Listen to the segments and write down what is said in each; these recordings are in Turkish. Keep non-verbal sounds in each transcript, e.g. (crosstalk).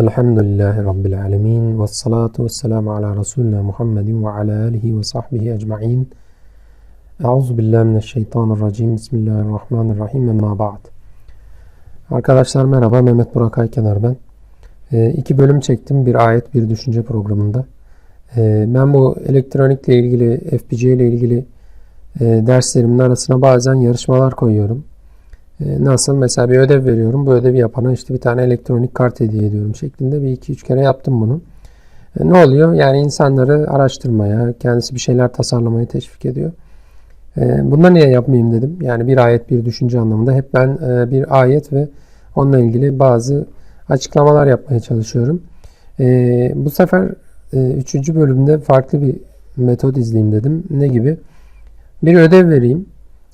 Elhamdülillahi Rabbil alemin ve salatu ve selamu ala Resulina Muhammedin ve ala alihi ve sahbihi ecma'in. Euzu billahi mineşşeytanirracim. Bismillahirrahmanirrahim. Emma ba'd. Arkadaşlar merhaba. Mehmet Burak Aykenar ben. E, iki bölüm çektim. Bir ayet, bir düşünce programında. E, ben bu elektronikle ilgili, FPC ile ilgili e, derslerimin arasına bazen yarışmalar koyuyorum. E, nasıl? Mesela bir ödev veriyorum. Bu ödevi yapana işte bir tane elektronik kart hediye ediyorum şeklinde bir iki üç kere yaptım bunu. E, ne oluyor? Yani insanları araştırmaya, kendisi bir şeyler tasarlamaya teşvik ediyor. E, bunları niye yapmayayım dedim. Yani bir ayet, bir düşünce anlamında. Hep ben bir ayet ve onunla ilgili bazı açıklamalar yapmaya çalışıyorum. Bu sefer üçüncü bölümde farklı bir metot izleyeyim dedim. Ne gibi? Bir ödev vereyim.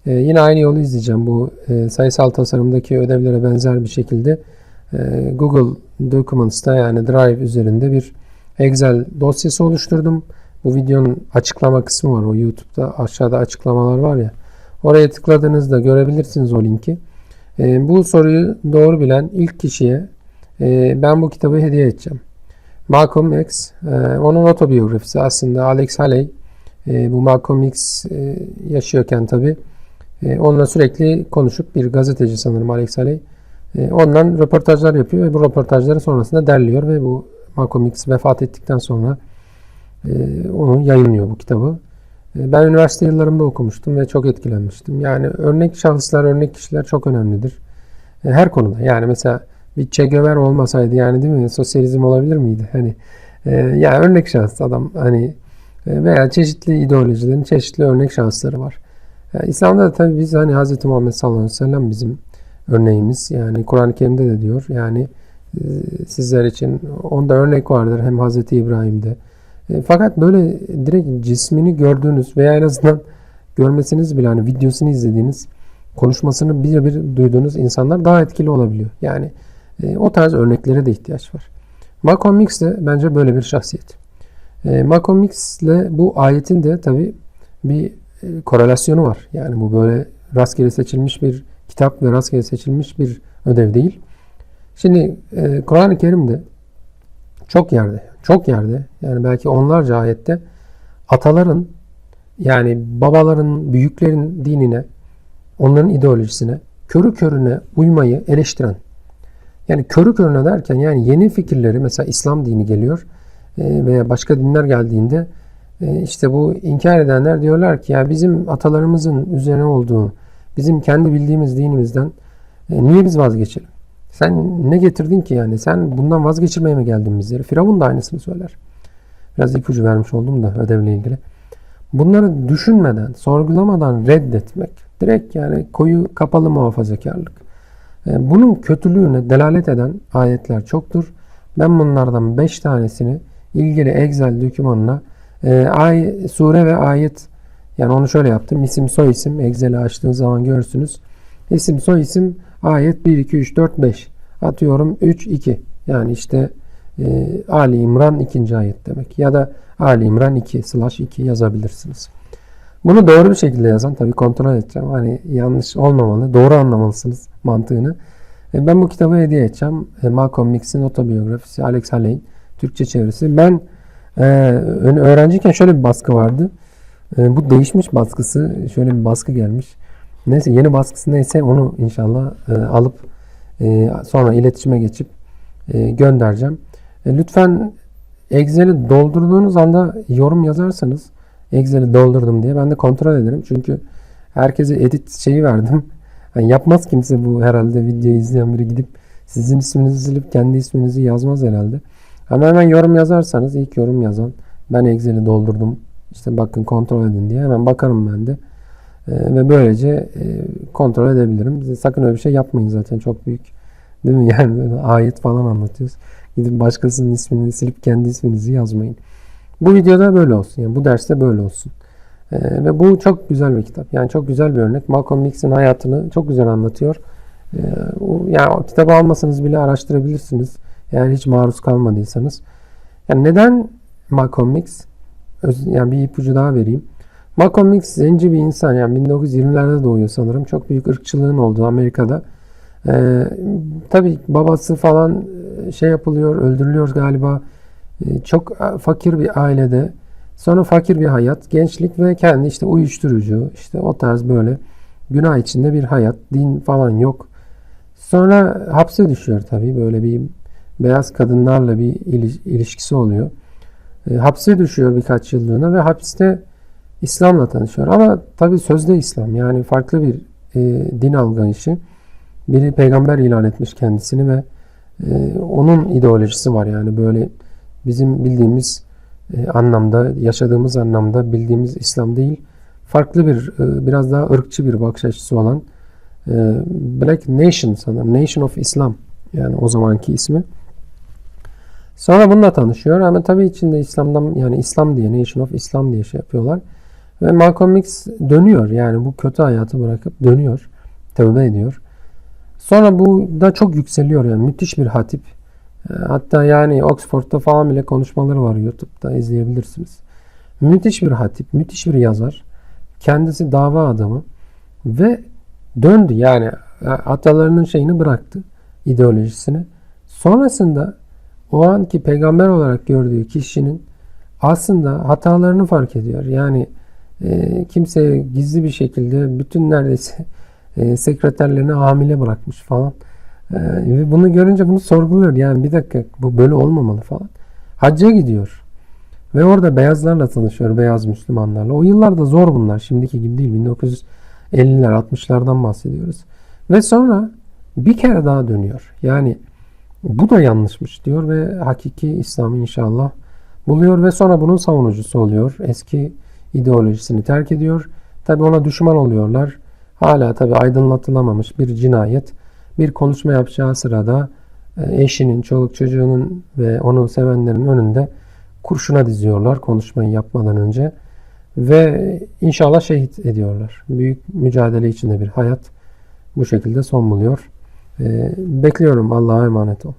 Ee, yine aynı yolu izleyeceğim. Bu e, sayısal tasarımdaki ödevlere benzer bir şekilde e, Google Documents'ta yani Drive üzerinde bir Excel dosyası oluşturdum. Bu videonun açıklama kısmı var. O YouTube'da aşağıda açıklamalar var ya. Oraya tıkladığınızda görebilirsiniz o linki. E, bu soruyu doğru bilen ilk kişiye e, ben bu kitabı hediye edeceğim. Malcolm X, e, onun otobiyografisi aslında Alex Haley. E, bu Malcolm X e, yaşıyorken tabii e, onunla sürekli konuşup bir gazeteci sanırım Alex Haley. E, ondan röportajlar yapıyor ve bu röportajları sonrasında derliyor ve bu Malcolm X vefat ettikten sonra e, onu yayınlıyor bu kitabı. Ben üniversite yıllarımda okumuştum ve çok etkilenmiştim. Yani örnek şahıslar, örnek kişiler çok önemlidir. Her konuda. Yani mesela bir Che Guevara olmasaydı yani değil mi? Sosyalizm olabilir miydi? Hani yani örnek şahıs adam hani veya çeşitli ideolojilerin çeşitli örnek şahısları var. Yani İslam'da da tabii biz hani Hz. Muhammed sallallahu aleyhi ve sellem bizim örneğimiz. Yani Kur'an-ı Kerim'de de diyor. Yani e, sizler için onda örnek vardır hem Hz. İbrahim'de. E, fakat böyle direkt cismini gördüğünüz veya en azından görmesiniz bile hani videosunu izlediğiniz konuşmasını bir bir duyduğunuz insanlar daha etkili olabiliyor. Yani e, o tarz örneklere de ihtiyaç var. Malcolm X de bence böyle bir şahsiyet. E, Malcolm X ile bu ayetin de tabi bir korelasyonu var. Yani bu böyle rastgele seçilmiş bir kitap ve rastgele seçilmiş bir ödev değil. Şimdi e, Kur'an-ı Kerim'de çok yerde, çok yerde yani belki onlarca ayette ataların yani babaların, büyüklerin dinine, onların ideolojisine körü körüne uymayı eleştiren yani körü körüne derken yani yeni fikirleri mesela İslam dini geliyor e, veya başka dinler geldiğinde e, işte bu inkar edenler diyorlar ki ya bizim atalarımızın üzerine olduğu, bizim kendi bildiğimiz dinimizden e, niye biz vazgeçelim? Sen ne getirdin ki yani? Sen bundan vazgeçirmeye mi geldin bizleri? Firavun da aynısını söyler. Biraz ipucu vermiş oldum da ödevle ilgili. Bunları düşünmeden, sorgulamadan reddetmek, direkt yani koyu kapalı muhafazakarlık. E, bunun kötülüğüne delalet eden ayetler çoktur. Ben bunlardan 5 tanesini ilgili Excel dokümanına e, ay, sure ve ayet yani onu şöyle yaptım. İsim soy isim Excel'i açtığınız zaman görürsünüz. İsim soy isim ayet 1 2 3 4 5 atıyorum 3 2 yani işte e, Ali İmran ikinci ayet demek ya da Ali İmran 2 slash 2 yazabilirsiniz. Bunu doğru bir şekilde yazan tabii kontrol edeceğim. Hani yanlış olmamalı. Doğru anlamalısınız mantığını. E, ben bu kitabı hediye edeceğim. E, Malcolm X'in otobiyografisi Alex Haley'in Türkçe çevirisi. Ben ee, öğrenciyken şöyle bir baskı vardı. Ee, bu değişmiş baskısı şöyle bir baskı gelmiş. Neyse yeni baskısı neyse onu inşallah e, alıp e, sonra iletişime geçip e, göndereceğim. E, lütfen Excel'i doldurduğunuz anda yorum yazarsanız Excel'i doldurdum diye ben de kontrol ederim. Çünkü herkese edit şeyi verdim. (laughs) Yani yapmaz kimse bu herhalde videoyu izleyen biri gidip sizin isminizi silip kendi isminizi yazmaz herhalde. Ama hemen yorum yazarsanız ilk yorum yazan ben Excel'i doldurdum işte bakın kontrol edin diye hemen bakarım ben de. E, ve böylece e, kontrol edebilirim. Sakın öyle bir şey yapmayın zaten çok büyük. Değil mi? (laughs) Yani ayet falan anlatıyoruz. Gidip başkasının ismini silip kendi isminizi yazmayın. Bu videoda böyle olsun. Yani bu derste böyle olsun. E, ve bu çok güzel bir kitap. Yani çok güzel bir örnek. Malcolm X'in hayatını çok güzel anlatıyor. E, o, yani o kitabı almasanız bile araştırabilirsiniz. Eğer hiç maruz kalmadıysanız. Yani neden Malcolm X? Yani bir ipucu daha vereyim. Malcolm X zenci bir insan. Yani 1920'lerde doğuyor sanırım. Çok büyük ırkçılığın olduğu Amerika'da. Ee, tabii babası falan şey yapılıyor, öldürülüyor galiba. E, Çok e, fakir bir ailede. Sonra fakir bir hayat, gençlik ve kendi işte uyuşturucu, işte o tarz böyle günah içinde bir hayat, din falan yok. Sonra hapse düşüyor tabii. Böyle bir beyaz kadınlarla bir ili- ilişkisi oluyor. E, hapse düşüyor birkaç yıllığına ve hapiste İslam'la tanışıyor. Ama tabii sözde İslam yani farklı bir e, din algılayışı. Biri peygamber ilan etmiş kendisini ve e, onun ideolojisi var yani böyle bizim bildiğimiz e, anlamda, yaşadığımız anlamda bildiğimiz İslam değil. Farklı bir, e, biraz daha ırkçı bir bakış açısı olan e, Black Nation sanırım. Nation of Islam yani o zamanki ismi. Sonra bununla tanışıyor ama tabii içinde İslam'dan yani İslam diye Nation of Islam diye şey yapıyorlar. Ve Malcolm X dönüyor yani bu kötü hayatı bırakıp dönüyor. Tövbe ediyor. Sonra bu da çok yükseliyor yani müthiş bir hatip. E, Hatta yani Oxford'da falan bile konuşmaları var YouTube'da izleyebilirsiniz. Müthiş bir hatip, müthiş bir yazar. Kendisi dava adamı ve döndü yani e, atalarının şeyini bıraktı ideolojisini. Sonrasında o anki peygamber olarak gördüğü kişinin aslında hatalarını fark ediyor. Yani e, kimseye gizli bir şekilde bütün neredeyse (laughs) e, sekreterlerini hamile bırakmış falan. E, ve bunu görünce bunu sorguluyor. Yani bir dakika bu böyle olmamalı falan. Hacca gidiyor. Ve orada beyazlarla tanışıyor. Beyaz Müslümanlarla. O yıllarda zor bunlar. Şimdiki gibi değil. 1950'ler 60'lardan bahsediyoruz. Ve sonra bir kere daha dönüyor. Yani bu da yanlışmış diyor ve hakiki İslam'ı inşallah buluyor ve sonra bunun savunucusu oluyor. Eski ideolojisini terk ediyor. Tabi ona düşman oluyorlar. Hala tabi aydınlatılamamış bir cinayet. Bir konuşma yapacağı sırada e, eşinin, çoluk çocuğunun ve onu sevenlerin önünde kurşuna diziyorlar konuşmayı yapmadan önce. Ve inşallah şehit ediyorlar. Büyük mücadele içinde bir hayat bu şekilde son buluyor. E, Bekliyorum Allah'a emanet ol.